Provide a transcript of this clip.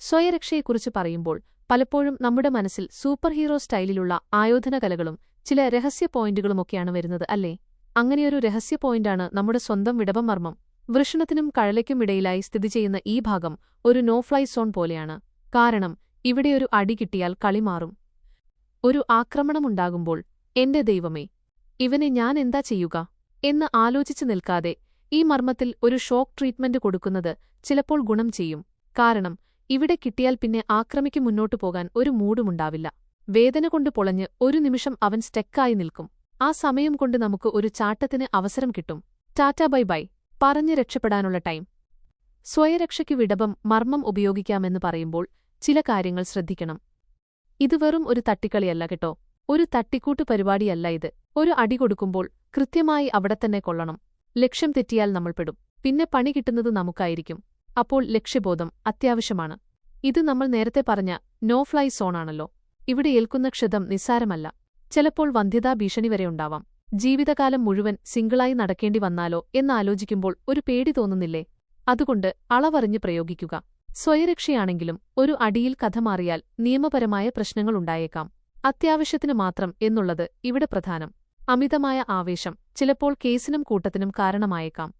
സ്വയരക്ഷയെക്കുറിച്ച് പറയുമ്പോൾ പലപ്പോഴും നമ്മുടെ മനസ്സിൽ സൂപ്പർ ഹീറോ സ്റ്റൈലിലുള്ള ആയോധന കലകളും ചില രഹസ്യ പോയിന്റുകളുമൊക്കെയാണ് വരുന്നത് അല്ലേ? അങ്ങനെയൊരു രഹസ്യ പോയിന്റാണ് നമ്മുടെ സ്വന്തം വിടവമർമ്മം. വൃഷണത്തിനും കഴലയ്ക്കുമിടയിലായി സ്ഥിതി ചെയ്യുന്ന ഈ ഭാഗം ഒരു നോ ഫ്ലൈ സോൺ പോലെയാണ്. കാരണം ഇവിടെയൊരു അടി കിട്ടിയാൽ കളി മാറും. ഒരു ആക്രമണമുണ്ടാകുമ്പോൾ എന്റെ ദൈവമേ ഇവനെ ഞാൻ എന്താ ചെയ്യുക? എന്ന് ആലോചിച്ചു നിൽക്കാതെ ഈ മർമ്മത്തിൽ ഒരു ഷോക്ക് ട്രീറ്റ്മെന്റ് കൊടുക്കുന്നത് ചിലപ്പോൾ ഗുണം ചെയ്യും. കാരണം ഇവിടെ കിട്ടിയാൽ പിന്നെ ആക്രമിക്ക് മുന്നോട്ടു പോകാൻ ഒരു മൂടുമുണ്ടാവില്ല. വേദന കൊണ്ട് പൊളഞ്ഞ് ഒരു നിമിഷം അവൻ സ്റ്റെക്കായി നിൽക്കും. ആ സമയം കൊണ്ട് നമുക്ക് ഒരു ചാട്ടത്തിന് അവസരം കിട്ടും. Tata bye bye. പറഞ്ഞ് രക്ഷപ്പെടാനുള്ള ടൈം. സ്വയരക്ഷയ്ക്ക് വിടവം മർമ്മം ഉപയോഗിക്കാമെന്ന് പറയുമ്പോൾ ചില കാര്യങ്ങൾ ശ്രദ്ധിക്കണം. ഇത് വെറും ഒരു തട്ടിക്കളിയല്ല കേട്ടോ. ഒരു തട്ടിക്കൂട്ട് പരിപാടിയല്ല ഇത്. ഒരു അടി കൊടുക്കുമ്പോൾ കൃത്യമായി അവിടെത്തന്നെ കൊള്ളണം. ലക്ഷ്യം തെറ്റിയാൽ നമ്മൾ പെടും. പിന്നെ പണി കിട്ടുന്നത് നമുക്കായിരിക്കും. അപ്പോൾ ലക്ഷ്യബോധം അത്യാവശ്യമാണ്. ഇത് നമ്മൾ നേരത്തെ പറഞ്ഞ നോ ഫ്ലൈ സോണാണല്ലോ ഇവിടെ ഏൽക്കുന്ന ക്ഷതം നിസ്സാരമല്ല. ചിലപ്പോൾ വന്ധ്യതാ ഭീഷണി വരെ ഉണ്ടാവാം. ജീവിതകാലം മുഴുവൻ സിംഗിളായി നടക്കേണ്ടി വന്നാലോ എന്നാലോചിക്കുമ്പോൾ ഒരു പേടി തോന്നുന്നില്ലേ? അതുകൊണ്ട് അളവറിഞ്ഞ് പ്രയോഗിക്കുക. സ്വയരക്ഷയാണെങ്കിലും ഒരു അടിയിൽ കഥ മാറിയാൽ നിയമപരമായ പ്രശ്നങ്ങളുണ്ടായേക്കാം അത്യാവശ്യത്തിന് മാത്രം എന്നുള്ളത് ഇവിടെ പ്രധാനം. അമിതമായ ആവേശം ചിലപ്പോൾ കേസിനും കൂട്ടത്തിനും കാരണമായേക്കാം.